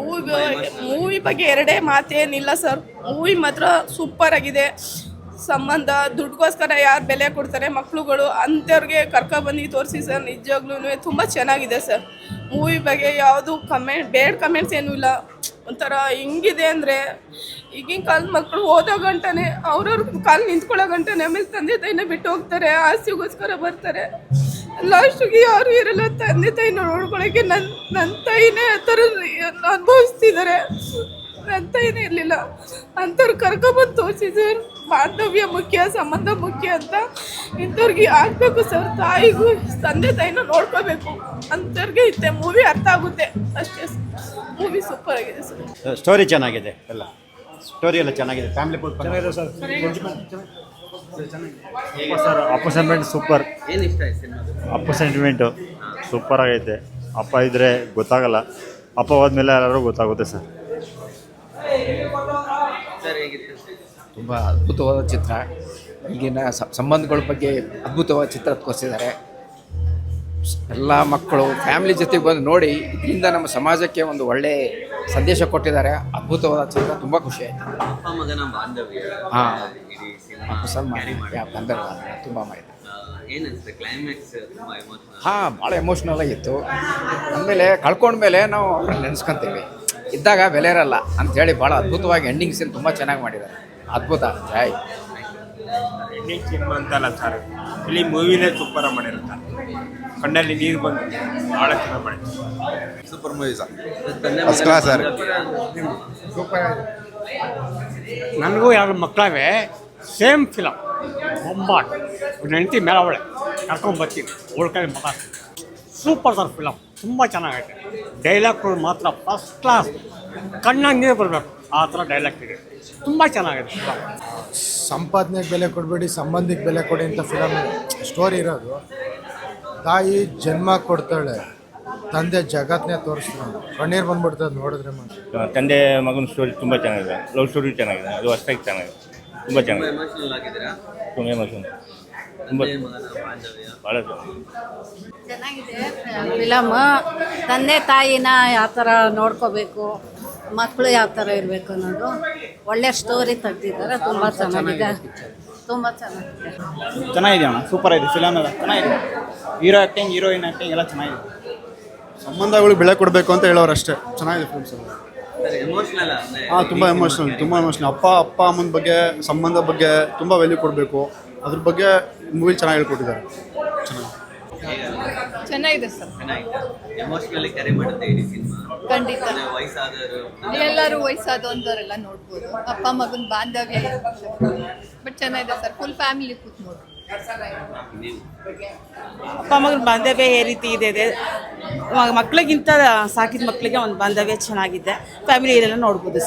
Movie movie ಬಗ್ಗೆ ಎರಡೇ ಮಾತೇನಿಲ್ಲ ಸರ್. ಮೂವಿ ಮಾತ್ರ ಸೂಪರ್ ಆಗಿದೆ. ಸಂಬಂಧ, ದುಡ್ಡುಗೋಸ್ಕರ ಯಾರು ಬೆಲೆ ಕೊಡ್ತಾರೆ ಮಕ್ಕಳುಗಳು ಅಂಥವ್ರಿಗೆ ಕರ್ಕೊಬಂದು ತೋರಿಸಿ ಸರ್ ನಿಜವಾಗ್ಲೂ ತುಂಬ ಚೆನ್ನಾಗಿದೆ ಸರ್. ಮೂವಿ ಬಗ್ಗೆ ಯಾವುದು ಕಮೆಂಟ್ ಬೇಡ್ ಕಮೆಂಟ್ಸ್ ಏನೂ ಇಲ್ಲ. ಒಂಥರ ಹೆಂಗಿದೆ ಅಂದರೆ, ಈಗಿನ ಕಾಲದ ಮಕ್ಕಳು ಓದೋ ಗಂಟನೇ, ಅವ್ರವ್ರ ಕಾಲು ನಿಂತ್ಕೊಳ್ಳೋ ಗಂಟನೇ ಆಮೇಲೆ ತಂದೆ ತಾಯಿನ ಬಿಟ್ಟು ಹೋಗ್ತಾರೆ, ಆಸ್ತಿಗೋಸ್ಕರ ಬರ್ತಾರೆ. ಲಾಸ್ಟಿಗೆ ಯಾರು ಇರಲ್ಲ ತಂದೆ ತಾಯಿನ ನೋಡ್ಕೊಳಕ್ಕೆ ನನ್ನ ನನ್ನ ತಾಯಿನೇ ಆ ಥರ ಅನುಭವಿಸ್ತಿದ್ದಾರೆ ನನ್ನ ತಾಯಿನೇ ಇರಲಿಲ್ಲ. ಅಂಥವ್ರು ಕರ್ಕೊಬಂದು ತೋರಿಸಿದ್ರು. ಸರ್ ಬಾಂಧವ್ಯ ಮುಖ್ಯ ಸಂಬಂಧ ಮುಖ್ಯ ಅಂತ ಇಂಥವ್ರಿಗೆ ಆಗಬೇಕು ಸರ್. ತಾಯಿಗೂ ತಂದೆ ತಾಯಿನ ನೋಡ್ಕೋಬೇಕು. ಅಂಥವ್ರಿಗೆ ಇತ್ತೆ. ಮೂವಿ ಅರ್ಥ ಆಗುತ್ತೆ. ಅಷ್ಟೇ ಮೂವಿ ಸೂಪರ್ ಆಗಿದೆ ಸರ್. ಸ್ಟೋರಿ ಚೆನ್ನಾಗಿದೆ. ಎಲ್ಲ. ಸ್ಟೋರಿ ಎಲ್ಲ ಚೆನ್ನಾಗಿದೆ. ಫ್ಯಾಮಿಲಿ ಚೆನ್ನಾಗಿದೆ ಸರ್. ಸರ್ ಅಪ್ಪ ಸೆಂಟಿಮೆಂಟ್ ಸೂಪರ್ ಏನು ಇಷ್ಟ ಆಯ್ತು ಸಿನಿಮಾದು? ಅಪ್ಪ ಸೆಂಟಿಮೆಂಟು ಸೂಪರ್ ಆಗೈತೆ. ಅಪ್ಪ ಇದ್ರೆ ಗೊತ್ತಾಗಲ್ಲ. ಅಪ್ಪ ಹೋದ್ಮೇಲೆ ಎಲ್ಲರೂ ಗೊತ್ತಾಗುತ್ತೆ ಸರ್ ಸರ್ ಹೇಗಿತ್ತು? ತುಂಬ ಅದ್ಭುತವಾದ ಚಿತ್ರ. ಈಗಿನ ಸ- ಸಂಬಂಧಗಳ ಬಗ್ಗೆ ಅದ್ಭುತವಾದ ಚಿತ್ರ ತೋರಿಸಿದ್ದಾರೆ. ಎಲ್ಲ ಮಕ್ಕಳು ಫ್ಯಾಮಿಲಿ ಜೊತೆಗೆ ಬಂದು ನೋಡಿ ಇದರಿಂದ ನಮ್ಮ ಸಮಾಜಕ್ಕೆ ಒಂದು ಒಳ್ಳೆ ಸಂದೇಶ ಕೊಟ್ಟಿದ್ದಾರೆ. ಅದ್ಭುತವಾದ ಚಿತ್ರ ತುಂಬ ಖುಷಿ ಆಯಿತು. ಅಪ್ಪ ಮಗನ ಬಾಂಧವ್ಯ. ಹಾ. ಇಡೀ ಸಿನಿಮಾ ಕ್ಯಾರಿ ಮಾಡಿ ಬಂದರು ತುಂಬ ಮಾಡಿದೆ ಏನು ಕ್ಲೈಮ್ಯಾಕ್ಸ್ ತುಂಬ ಎಮೋಷನಲ್ ಹಾಂ ಭಾಳ ಎಮೋಷ್ನಲ್ ಆಗಿತ್ತು ಆಮೇಲೆ ಕಳ್ಕೊಂಡ್ಮೇಲೆ ನಾವು ಅವ್ರನ್ನ ನೆನೆಸ್ಕೊಂತೀವಿ. ಇದ್ದಾಗ ಬೆಲೆ ಇರಲ್ಲ ಅಂಥೇಳಿ ಭಾಳ ಅದ್ಭುತವಾಗಿ ಎಂಡಿಂಗ್ ಸೀನ್ ತುಂಬ ಚೆನ್ನಾಗಿ ಮಾಡಿದ್ದಾರೆ. ಅದ್ಭುತ. ಜಾಯ್ ಎಂಡಿಂಗ್ ಸೀನ್ ಅಂತಲ್ಲ ಸರ್ ಇಲ್ಲಿ ಮೂವಿನೇ ಸೂಪರ್ ಮಾಡಿರುತ್ತೆ? ಕಣ್ಣಲ್ಲಿ ನೀರು ಬಂದು ಭಾಳ ಚೆನ್ನಾಗಿ ಮಾಡಿದ್ದಾರೆ super movie sir first class sir super ನನಗೂ ಯಾರು ಮಕ್ಕಳವೇ ಸೇಮ್ ಫಿಲಮ್ ಬೊಂಬಾಟ್ ಹೆಂಡತಿ ಮೇಲವಳೆ ಕರ್ಕೊಂಬರ್ತೀನಿ ಉಳ್ಕೈ ಮಗ ಸೂಪರ್ ಸರ್ ಫಿಲಮ್ ತುಂಬ ಚೆನ್ನಾಗೈತೆ ಡೈಲಾಗ್ಗಳು ಮಾತ್ರ ಫಸ್ಟ್ ಕ್ಲಾಸ್ ಕಣ್ಣಾಗ ನೀರು ಬರಬೇಕು ಆ ಥರ ಡೈಲಾಗ್ ಇದೆ. ತುಂಬ ಚೆನ್ನಾಗಿದೆ ಫಿಲಮ್ ಸಂಪಾದನೆಗೆ ಬೆಲೆ ಕೊಡಬೇಡಿ ಸಂಬಂಧಿಕ ಬೆಲೆ ಕೊಡಿ ಅಂತ ಫಿಲಮ್ ಸ್ಟೋರಿ ಇರೋದು. ತಾಯಿ ಜನ್ಮ ಕೊಡ್ತಾಳೆ. ತಂದೆ ಜಗತ್ತನ್ನೇ ತೋರಿಸ್ತಾನೆ. ಕಣ್ಣೀರು ಬಂದ್ಬಿಡ್ತದೆ ನೋಡಿದ್ರೆ ಮನುಷ್ಯ ತಂದೆ ಮಗನ ಸ್ಟೋರಿ ತುಂಬ ಚೆನ್ನಾಗಿದೆ. ಲವ್ ಸ್ಟೋರಿ ಚೆನ್ನಾಗಿದೆ. ಅದು ಅಷ್ಟಾಗಿ ಚೆನ್ನಾಗಿದೆ. ತುಂಬ ಚೆನ್ನಾಗಿದೆ. ಎಮೋಷನಲ್ ಆಗಿದ್ದೀರಾ? ತುಂಬ ಎಮೋಷನ್ ತುಂಬ ತಂದೆ ಮಗನ ಬಾಂಧವ್ಯ. ಭಾಳ ಚೆನ್ನಾಗಿದೆ. ಚೆನ್ನಾಗಿದೆ. ಫಿಲಮ್ ತಂದೆ ತಾಯಿನ ಯಾವ ಥರ ನೋಡ್ಕೋಬೇಕು ಮಕ್ಕಳು ಯಾವ ಥರ ಇರಬೇಕು ಅನ್ನೋದು ಒಳ್ಳೆ ಸ್ಟೋರಿ ತೆಗ್ದಿದ್ದಾರೆ. ತುಂಬ ಚೆನ್ನಾಗಿದೆ ತುಂಬ ಚೆನ್ನಾಗಿದೆ. ಚೆನ್ನಾಗಿದೆ ಅಣ್ಣ ಸೂಪರ್ ಆಗಿದೆ. ಫಿಲಮ್ ಎಲ್ಲ ಚೆನ್ನಾಗಿದೆ. ಹೀರೋ ಆ್ಯಕ್ಟಿಂಗ್ ಹೀರೋಯಿನ್ ಆ್ಯಕ್ಟಿಂಗ್ ಎಲ್ಲ ಚೆನ್ನಾಗಿದೆ. ಸಂಬಂಧಗಳು ಬೆಳೆ ಕೊಡಬೇಕು ಅಂತ ಹೇಳೋರು ಅಷ್ಟೇ. ಚೆನ್ನಾಗಿದೆ ಫಿಲ್ಮ್ಸ್ ಎಲ್ಲ ಹಾಂ ತುಂಬ ಎಮೋಷ್ನಲ್ ತುಂಬ ಎಮೋಷ್ನಲ್ ಅಪ್ಪ ಅಪ್ಪ ಅಮ್ಮನ ಬಗ್ಗೆ ಸಂಬಂಧ ಬಗ್ಗೆ ತುಂಬ ವ್ಯಾಲ್ಯೂ ಕೊಡಬೇಕು. ಅದ್ರ ಬಗ್ಗೆ ಮೂವಿ ಚೆನ್ನಾಗಿ ಹೇಳ್ಕೊಟ್ಟಿದ್ದಾರೆ. ಚೆನ್ನಾಗಿ ಚೆನ್ನಾಗಿದೆ ಸರ್. ಚೆನ್ನಾಗಿದೆ. ಎಮೋಷನಲಿ ಕ್ಯಾರಿ ಮಾಡುತ್ತೆ ಇಡೀ ಸಿನಿಮಾ. ಖಂಡಿತ. ವಯಸ್ಸಾದವರು. ಎಲ್ಲರೂ ವಯಸ್ಸಾದವಂಥವರೆಲ್ಲ ನೋಡ್ಬೋದು. ಅಪ್ಪ ಮಗನ ಬಾಂಧವ್ಯ ಬಟ್ ಚೆನ್ನಾಗಿದೆ ಸರ್. ಫುಲ್ ಫ್ಯಾಮಿಲಿ ಕೂತ್ ನೋಡಿ ಅಪ್ಪ ಮಗನ ಬಾಂಧವ್ಯ ಯಾವ ರೀತಿ ಇದೆ ಇದೆ. ಮಕ್ಕಳಿಗಿಂತ ಸಾಕಿದ ಮಕ್ಕಳಿಗೆ ಒಂದು ಬಾಂಧವ್ಯ ಚೆನ್ನಾಗಿದೆ. ಫ್ಯಾಮಿಲಿ ಫ್ಯಾಮಿಲಿಯಲ್ಲೆಲ್ಲ ನೋಡ್ಬೋದು